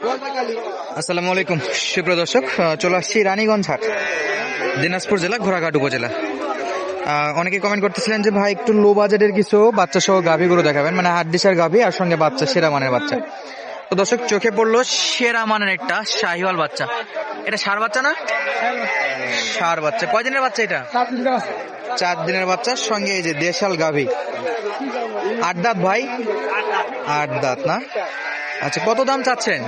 আসসালামু আলাইকুম, সুপ্রিয় দর্শক চলে আসছি রানীগঞ্জ হাট, দিনাজপুর জেলা, ঘোড়াঘাট উপজেলা। অনেকে কমেন্ট করতেছিলেন যে, ভাই, একটু লো বাজেটের কিছু বাচ্চা সহ গাভীগুলো দেখাবেন। মানে হাট ডিসার গাভী আর সঙ্গে বাচ্চা, সেরা মানের বাচ্চা। তো দর্শক, চোখে পড়ল সেরা মানের একটা শাহিওয়াল বাচ্চা। এটা সার বাচ্চা না? সার বাচ্চা। কয়দিনের বাচ্চা এটা? চার দিনের বাচ্চার সঙ্গে এই যে দেশাল গাভী। আট দাঁত, ভাই? আট দাঁত না? আচ্ছা কত দাম চাচ্ছেন?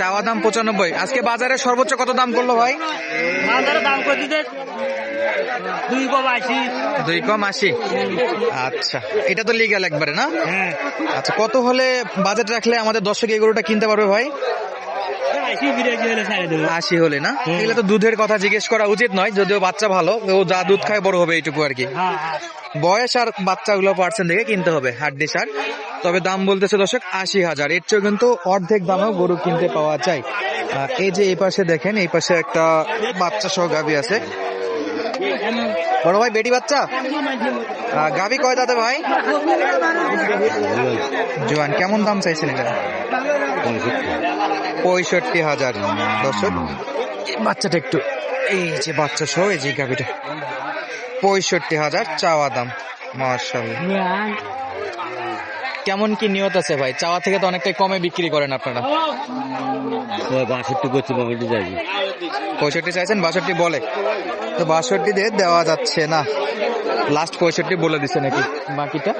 চাওয়া দাম পঁচানব্বই। আজকে বাজারে সর্বোচ্চ কত দাম করল ভাই? দাম দুই কম আশি। দুই কম আশি? আচ্ছা এটা তো লিগাল একবারে না? হ্যাঁ। আচ্ছা কত হলে বাজেট রাখলে আমাদের দর্শক এই গরুটা কিনতে পারবে ভাই? আশি হলে না? এগুলো তো দুধের কথা জিজ্ঞেস করা উচিত নয় যদিও বাচ্চা ভালো ও যা দুধ খায় বড় হবে এইটুকু আর কি। হ্যাঁ হ্যাঁ। বয়স আর বাচ্চাগুলো পার্সেন্ট দেখে কিনতে হবে হাড্ডি সার তবে দাম বলতেছে দর্শক আশি হাজার। এর চেয়েও কিন্তু অর্ধেক দামেও গরু কিনতে পাওয়া যায়। এই যে এই পাশে দেখেন, এই পাশে একটা বাচ্চা সহ গাভি আছে। বড় ভাই, বেটি বাচ্চা? গাভি কয় দাঁতে ভাই? জোয়ান, কেমন দাম চাইছেন এটা? পঁয়ষট্টি হাজার। দর্শক বাচ্চাটা একটু, এই যে বাচ্চা সহ, এই যে গাভিটা। পঁয়ষট্টি হাজার চাওয়া দাম। মার্শাল্লাহ কেমন কি নিয়ত আছে ভাই? চাওয়া থেকে তো অনেকটাই কমে বিক্রি করেন আপনারা। বাষট্টি করছি পঁয়ষট্টি চাইছেন বাষট্টি বলে। তো বাষট্টি দিয়ে দেওয়া যাচ্ছে না। লাস্ট পঁয়ষট্টি বলে দিছে নাকি বাকিটা?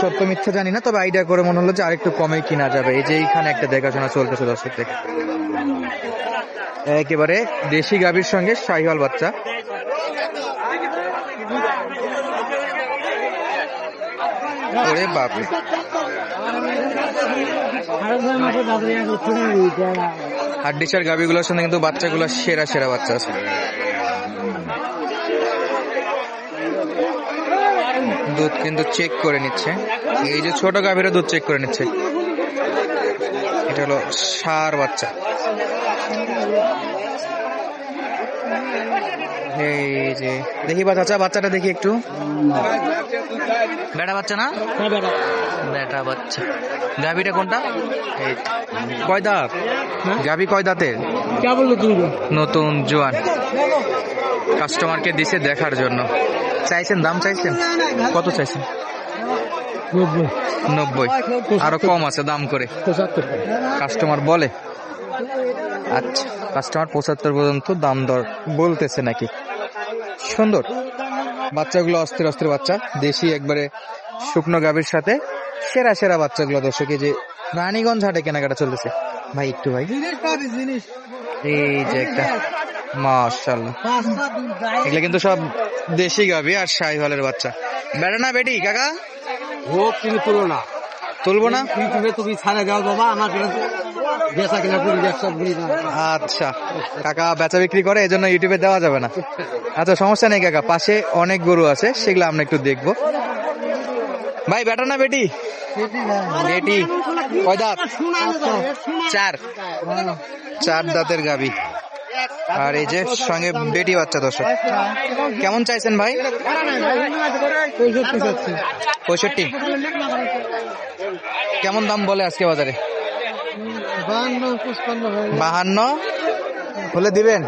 সত্য মিথ্যা জানি না তবে আইডিয়া করে মনে হলো যে আরেকটু কমে কিনা যাবে। এই যে এইখানে একটা দেখাশোনা চলতেছে দর্শক থেকে একেবারে দেশি গাভীর সঙ্গে শাহিওয়াল বাচ্চা। ওরে বাপরে। হাড্ডিসার গাভীগুলোর সঙ্গে কিন্তু বাচ্চাগুলো সেরা সেরা বাচ্চা আছে। দুধ কিন্তু চেক করে নিচ্ছে। এই যে ছোট গাভীরা দুধ চেক করে নিচ্ছে। এটা হলো সার বাচ্চা। এই যে, দেখি বা চাচা, বাচ্চাটা দেখি একটু। বেটা বাচ্চা না? বেটা। বাচ্চা। গাভীটা কোনটা? এই কয় দাঁত গাভী কয় দাঁতের নতুন জোয়ান। কাস্টমারকে দিছে দেখার জন্য। চাইছেন? দাম চাইছেন? কত চাইছেন? নব্বই। নব্বই। আরও কম আছে দাম করে। কাস্টমার বলে। আচ্ছা কাস্টমার পঁচাত্তর পর্যন্ত দাম দর বলতেছে নাকি? সুন্দর। বাচ্চাগুলো অস্থির অস্থির বাচ্চা। দেশি একবারে শুকনো গাভীর সাথে সেরা সেরা বাচ্চাগুলো দর্শক যে রানীগঞ্জ হাটে কেনাকাটা চলতেছে। ভাই একটু ভাই। এই যে একটা মাশাল্লাহ এগুলো কিন্তু সব দেশি গাভী আর শাহিওয়ালের বাচ্চা। বেড়া না বেটি কাকা? হোক তুমি তুলো না। তুলবো না? ইউটিউবে তুমি ছাড়ে দাও বাবা আমার আচ্ছা কাকা বেচা বিক্রি করে এই জন্য ইউটিউবে দেওয়া যাবে না। আচ্ছা সমস্যা নেই কাকা, পাশে অনেক গরু আছে, সেগুলো আমরা একটু দেখব। ভাই, বেটা না বেটি? বেটি, কয় দাঁত? চার। চার দাঁতের গাবি। আর এই যে, সঙ্গে বেটি বাচ্চা দর্শক। কেমন চাইছেন ভাই? পঁয়ষট্টি। কেমন দাম বলে আজকে বাজারে? বাহান্ন হলে দিবেন?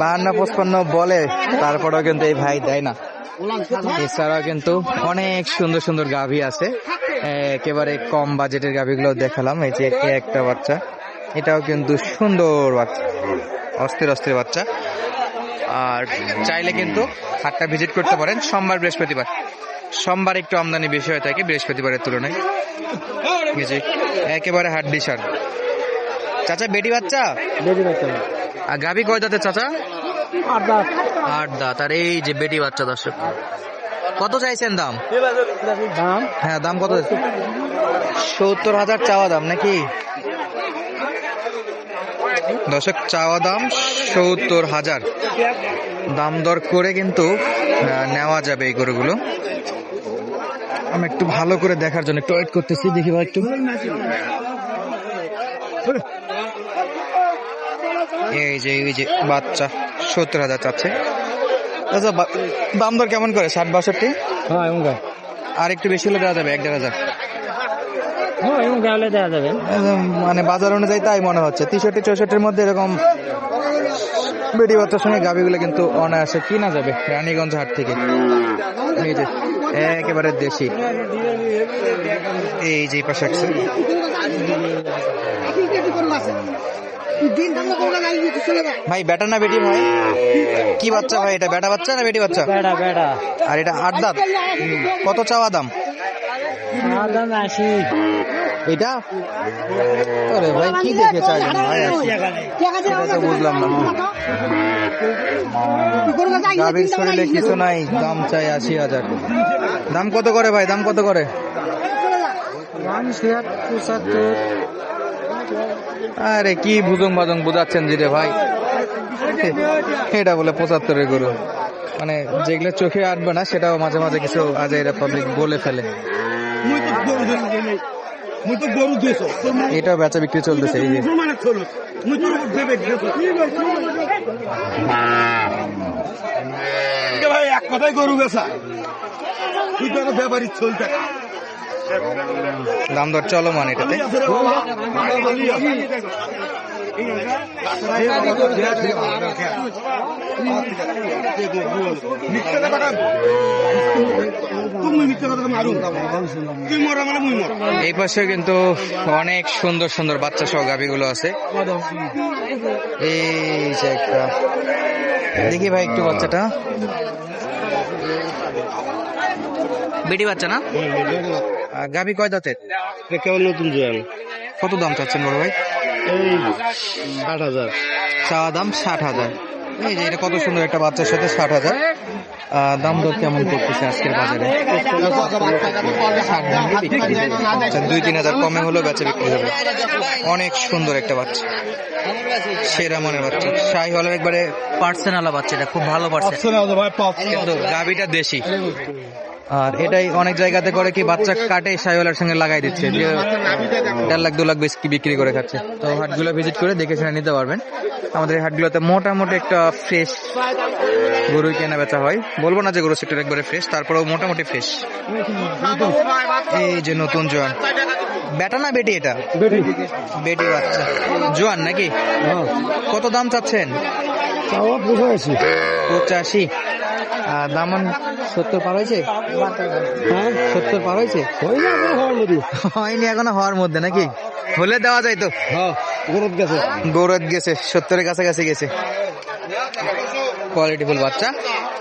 বাহান্ন পঁচপান্ন বলে তারপরেও কিন্তু এই ভাই দেয় না। এছাড়াও কিন্তু অনেক সুন্দর সুন্দর গাভী আছে। একেবারে কম বাজেটের গাভীগুলো দেখালাম। এই যে একটা বাচ্চা এটাও কিন্তু সুন্দর বাচ্চা অস্থির অস্থির বাচ্চা। আর চাইলে কিন্তু হাটটা ভিজিট করতে পারেন। সোমবার বৃহস্পতিবার। সোমবার একটু আমদানি বেশি হয়ে থাকে বৃহস্পতিবারের তুলনায়। একেবারে হাট ডিসার চাচা বেটি বাচ্চা? আর গাভী কয় দাঁতের চাচা? আট দাঁত। আট দাঁত। আর এই যে বেটি বাচ্চা দর্শক কত চাইছেন দাম? দাম? হ্যাঁ দাম কত সত্তর হাজার চাওয়া দাম নাকি? দর্শক চাওয়া দাম সত্তর হাজার। দাম দর করে কিন্তু নেওয়া যাবে এই গরুগুলো। আমি একটু ভালো করে দেখার জন্য একটু ওয়েট করতেছি দেখি ভাই একটু। এই যে এই যে বাচ্চা সত্তর হাজার চাচ্ছে। আচ্ছা দাম দর কেমন করে? ষাট বাষট্টি? হ্যাঁ এমন আর একটু বেশি হলে দেওয়া যাবে এক দেড় হাজার। হ্যাঁ মানে বাজার অনুযায়ী তাই মনে হচ্ছে। তেষট্টি চৌষট্টির মধ্যে এরকম বেটি বাচ্চার সঙ্গে গাভিগুলো কিন্তু অনায়াসে কিনা যাবে রানীগঞ্জ হাট থেকে। এই যে একেবারে দেশি। এই যে পাশে আছে। ভাই বেটা না বেটি ভাই? কি বাচ্চা ভাই এটা? বেটা বাচ্চা না বেটি বাচ্চা? আর এটা আট দাঁত? কত চাওয়া দাম? দাম আশি। এটা? আরে ভাই কি দেখে চাইলেন ভাই? তো বুঝলাম না। গাভীর শরীরে কিছু নাই দাম চাই আশি হাজার। দাম কত করে ভাই? দাম কত করে? আরে কি ভুজং বাজং বুঝাচ্ছেন জিরে ভাই? এটা বলে পঁচাত্তরের গরু। মানে যেগুলো চোখে আটবে না সেটাও মাঝে মাঝে কিছু আজ এরা পাবলিক বলে ফেলে। এটাও বেচা বিক্রি চলতেছে এই যে। ভাই এক কথাই গরু বেচা। তুই তো ব্যাপারই চলতে দাম দর চলমান এটাতে। তুমি মিথ্যে কথা মারুন তুই মরা মানে মুই এই পাশে কিন্তু অনেক সুন্দর সুন্দর বাচ্চা সহ গাভিগুলো আছে। এই যে একটা। দেখি ভাই একটু বাচ্চাটা। বেটি বাচ্চা না? গাভি কয় দাঁতের? কেমন নতুন জোয়ান। কত দাম চাচ্ছেন বড় ভাই? এই ষাট হাজার। চাওয়া দাম ষাট হাজার। এই যে এটা কত সুন্দর একটা বাচ্চার সাথে ষাট হাজার। দাম দর কেমন করতেছে আজকের বাজারে। আচ্ছা, দুই তিন হাজার কমে হলেও বেচা বিক্রি হবে। অনেক সুন্দর একটা বাচ্চা। সেরা মনের বাচ্চা। শাহিওয়ালের একবারে পার্সেনালা বাচ্চা এটা খুব ভালো পার্সেন কিন্তু গাভিটা দেশি। আর এটাই অনেক জায়গাতে করে কি বাচ্চা কাটে শাহিওয়ালের সঙ্গে লাগাই দিচ্ছে। যে দেড় লাখ দু লাখ বেশি বিক্রি করে খাচ্ছে। তো হাটগুলো ভিজিট করে দেখে শুনে নিতে পারবেন। আমাদের এই হাটগুলোতে মোটামুটি একটা ফ্রেশ গরু কেনা বেচা হয়। বলব না যে গরু সেক্টর একবারে ফ্রেশ তারপরেও মোটামুটি ফ্রেশ এই যে নতুন জোয়ান। বেটা না বেটি এটা? বেটি। বাচ্চা। জোয়ান নাকি? কত দাম চাচ্ছেন? পঁচাশি। দামন সত্তর পার হয়েছে? সত্তর পার হয়েছে? হয়নি এখনও হওয়ার মধ্যে। নাকি? হলে দেওয়া যায় তো। হ্যাঁ গেছে গৌরব গেছে সত্তরের কাছাকাছি গেছে। কোয়ালিটিফুল বাচ্চা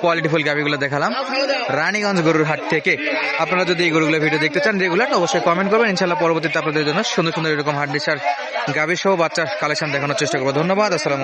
কোয়ালিটিফুল গাভিগুলো দেখালাম। রানীগঞ্জ গরুর হাট থেকে। আপনারা যদি এই গরুগুলো ভিডিও দেখতে চান রেগুলার অবশ্যই কমেন্ট করবেন। ইনশাল্লাহ পরবর্তীতে আপনাদের জন্য সুন্দর সুন্দর এরকম হাট ডিসার গাভি সহ বাচ্চার কালেকশন দেখানোর চেষ্টা করব। ধন্যবাদ আসসালামু